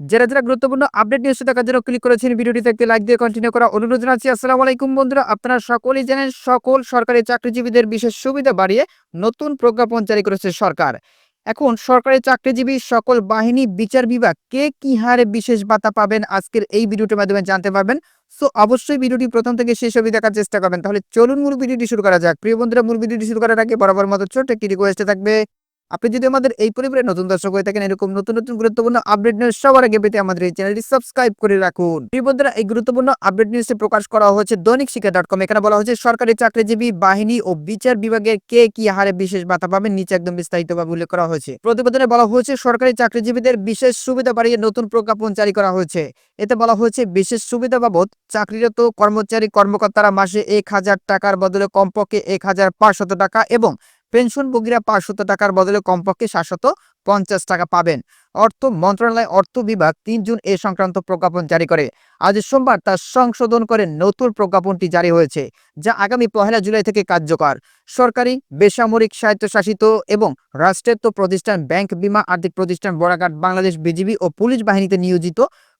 যারা যারা গুরুত্বপূর্ণ আপডেট নিউজ দেখার জন্য ক্লিক করেছেন, ভিডিওটিতে একটি লাইক দিয়ে কন্টিনিউ করা অনুরোধ জানাচ্ছি। আসসালামু আলাইকুম বন্ধুরা, আপনারা সকলেই জানেন, সকল সরকারি চাকরিজীবীদের বিশেষ সুবিধা বাড়িয়ে নতুন প্রজ্ঞাপন জারি করেছে সরকার। এখন সরকারি চাকরিজীবী সকল বাহিনী, বিচার বিভাগ, কে কি হারে বিশেষ ভাতা পাবেন আজকের এই ভিডিওটির মাধ্যমে জানতে পারবেন। সো অবশ্যই ভিডিওটি প্রথম থেকে শেষ অবধি দেখার চেষ্টা করবেন। তাহলে চলুন মূল ভিডিওটি শুরু করা যাক। প্রিয় বন্ধুরা, মূল ভিডিওটি শুরু করার আগে বরাবর মতো ছোট্ট একটি রিকোয়েস্ট থাকবে। আপনি যদি আমাদের এই পরিবারে নতুন দর্শক হয়ে থাকেন, এরকম নতুন নতুন গুরুত্বপূর্ণ আপডেট নিউজ সবার আগে পেতে আমাদের এই চ্যানেলটি সাবস্ক্রাইব করে রাখুন। বন্ধুরা, এই গুরুত্বপূর্ণ আপডেট নিউজে প্রকাশ করা হয়েছে দৈনিক শিক্ষা ডট কম এখানে বলা হয়েছে, সরকারি চাকরিজীবী, বাহিনী ও বিচার বিভাগের কে কি হারে বিশেষ ভাতা পাবেন, নিচে একদম বিস্তারিতভাবে উল্লেখ করা হয়েছে। প্রতিবেদনে বলা হয়েছে, সরকারি চাকরিজীবীদের বিশেষ সুবিধা বাড়িয়ে নতুন প্রজ্ঞাপন জারি করা হয়েছে। এতে বলা হয়েছে, বিশেষ সুবিধা বাবদ চাকরিরত কর্মচারী কর্মকর্তারা মাসে এক হাজার টাকার বদলে কমপক্ষে এক হাজার পাঁচশত টাকা এবং পেনশনভোগীরা পাঁচশত টাকার বদলে কমপক্ষে সাতশত পঞ্চাশ টাকা পাবেন। অর্থ মন্ত্রণালয়, অর্থ বিভাগ তিন জুন এ সংক্রান্ত প্রজ্ঞাপন জারি করে। আজ সোমবার তা সংশোধন করে নতুন প্রজ্ঞাপনটি জারি হয়েছে, যা আগামী পহেলা জুলাই থেকে কার্যকর। সরকারি, বেসামরিক, স্বায়ত্তশাসিত এবং রাষ্ট্রায়ত্ত প্রতিষ্ঠান, ব্যাংক বিমা আর্থিক প্রতিষ্ঠান বড়াঘাট বাংলাদেশ বিজিবি ও পুলিশ বাহিনীতে নিয়োজিত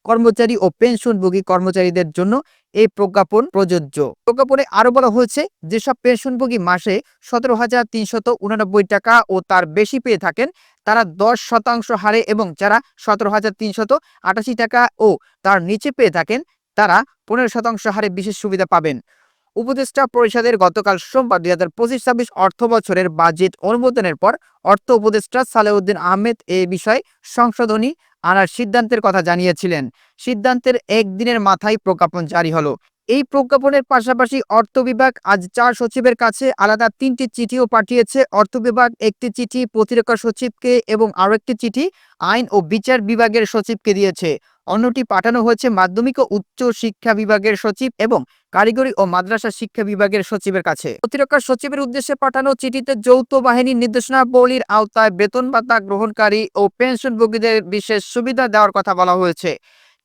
কর্মচারী ও পেনশনভোগী কর্মচারীদের জন্য এই প্রজ্ঞাপন প্রযোজ্য। প্রজ্ঞাপনে আরও বলা হয়েছে, যেসব পেনশনভোগী মাসে সতেরো হাজার তিনশত উনানব্বই টাকা ও তার বেশি পেয়ে থাকেন, তারা দশ শতাংশ হারে এবং যারা সতেরো হাজার তিনশত আটাশি টাকা ও তার নিচে পেয়ে থাকেন, তারা পনেরো শতাংশ হারে বিশেষ সুবিধা পাবেন। উপদেষ্টা পরিষদের গতকাল সোমবার দুই হাজার পঁচিশ ছাব্বিশ অর্থ বছরের বাজেট অনুমোদনের পর অর্থ উপদেষ্টা সালেউদ্দিন আহমেদ এ বিষয়ে সংশোধনী আনার সিদ্ধান্তের কথা জানিয়েছিলেন। সিদ্ধান্তের একদিনের মাথায় প্রজ্ঞাপন জারি হলো। এই প্রজ্ঞাপনের পাশাপাশি অর্থ বিভাগ আজ চার সচিবের কাছে আলাদা তিনটি চিঠিও পাঠিয়েছে। অর্থ বিভাগ একটি চিঠি প্রতিরক্ষা সচিবকে এবং আরও একটি চিঠি আইন ও বিচার বিভাগের সচিবকে দিয়েছে। অন্যটি পাঠানো হয়েছে মাধ্যমিক ও উচ্চ শিক্ষা বিভাগের সচিব এবং কারিগরি ও মাদ্রাসা শিক্ষা বিভাগের সচিবের কাছে। প্রতিরক্ষা সচিবের উদ্দেশ্যে পাঠানো চিঠিতে যৌথ বাহিনীর নির্দেশনাবলীর আওতায় বেতন ভাতা গ্রহণকারী ও পেনশনভোগীদের বিশেষ সুবিধা দেওয়ার কথা বলা হয়েছে।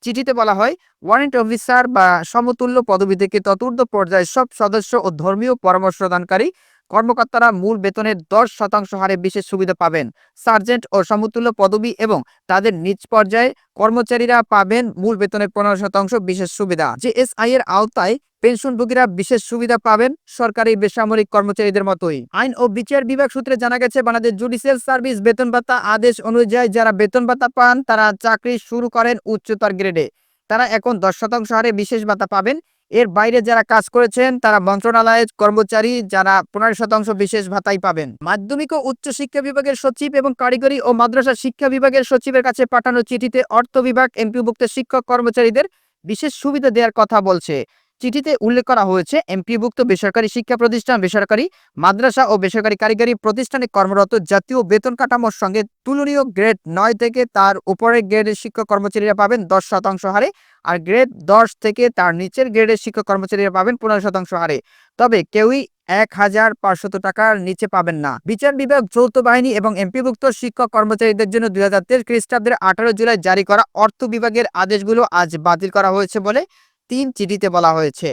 চিঠিতে বলা হয়, ওয়ারেন্ট অফিসার বা সমতুল্য পদবি থেকে চতুর্থ পর্যায়ের সব সদস্য ও ধর্মীয় পরামর্শদানকারী কর্মকর্তারা মূল বেতনের দশ শতাংশ হারে বিশেষ সুবিধা পাবেন। সার্জেন্ট ও সমতুল্য পদবি এবং তাদের নিজ পর্যায়ে কর্মচারীরা পাবেন মূল বেতনের পনেরো শতাংশ বিশেষ সুবিধা। জেএসআই এর আওতায় পেনশনভোগীরা বিশেষ সুবিধা পাবেন সরকারি বেসামরিক কর্মচারীদের মতোই। আইন ও বিচার বিভাগ সূত্রে জানা গেছে, বাংলাদেশ জুডিশিয়াল সার্ভিস বেতন ভাতা আদেশ অনুযায়ী যারা বেতন ভাতা পান, তারা চাকরি শুরু করেন উচ্চতর গ্রেডে। তারা এখন দশ শতাংশ হারে বিশেষ ভাতা পাবেন। এর বাইরে যারা কাজ করেছেন, তারা মন্ত্রণালয়ের কর্মচারী যারা পনেরো শতাংশ বিশেষ ভাতাই পাবেন। মাধ্যমিক ও উচ্চ শিক্ষা বিভাগের সচিব এবং কারিগরি ও মাদ্রাসা শিক্ষা বিভাগের সচিবের কাছে পাঠানো চিঠিতে অর্থ বিভাগ এমপিভুক্ত শিক্ষক কর্মচারীদের বিশেষ সুবিধা দেওয়ার কথা বলছে। চিঠিতে উল্লেখ করা হয়েছে, এমপিভুক্ত বেসরকারি শিক্ষা প্রতিষ্ঠান, বেসরকারি মাদ্রাসা ও বেসরকারি কারিগরি প্রতিষ্ঠানে কর্মরত জাতীয় বেতন কাঠামোর সঙ্গে তুলনীয় গ্রেড নয় থেকে তার উপরের গ্রেডের শিক্ষক কর্মচারীরা পাবেন দশ শতাংশ হারে আর গ্রেড দশ থেকে তার নিচের গ্রেডের শিক্ষক কর্মচারীরা পাবেন পনেরো শতাংশ হারে। তবে কেউই এক হাজার পাঁচশত টাকার নিচে পাবেন না। বিচার বিভাগ যৌথ বাহিনী এবং এমপিভুক্ত শিক্ষক কর্মচারীদের জন্য দুই হাজার তেইশ খ্রিস্টাব্দের আঠারো জুলাই জারি করা অর্থ বিভাগের আদেশগুলো আজ বাতিল করা হয়েছে বলে তিন চিঠিতে বলা হয়েছে।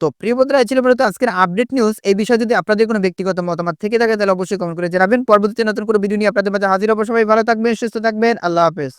তো প্রিয় বন্ধুরা ছিল মূলত আজকের আপডেট নিউজ। এই বিষয়ে যদি আপনাদের কোনো ব্যক্তিগত মতামত থেকে থাকে, তাহলে অবশ্যই কমেন্ট করে জানাবেন। পরবর্তীতে নতুন কোনো ভিডিও নিয়ে আপনাদের মাঝে হাজির অবশ্যই ভালো থাকবেন, সুস্থ থাকবেন। আল্লাহ হাফেজ।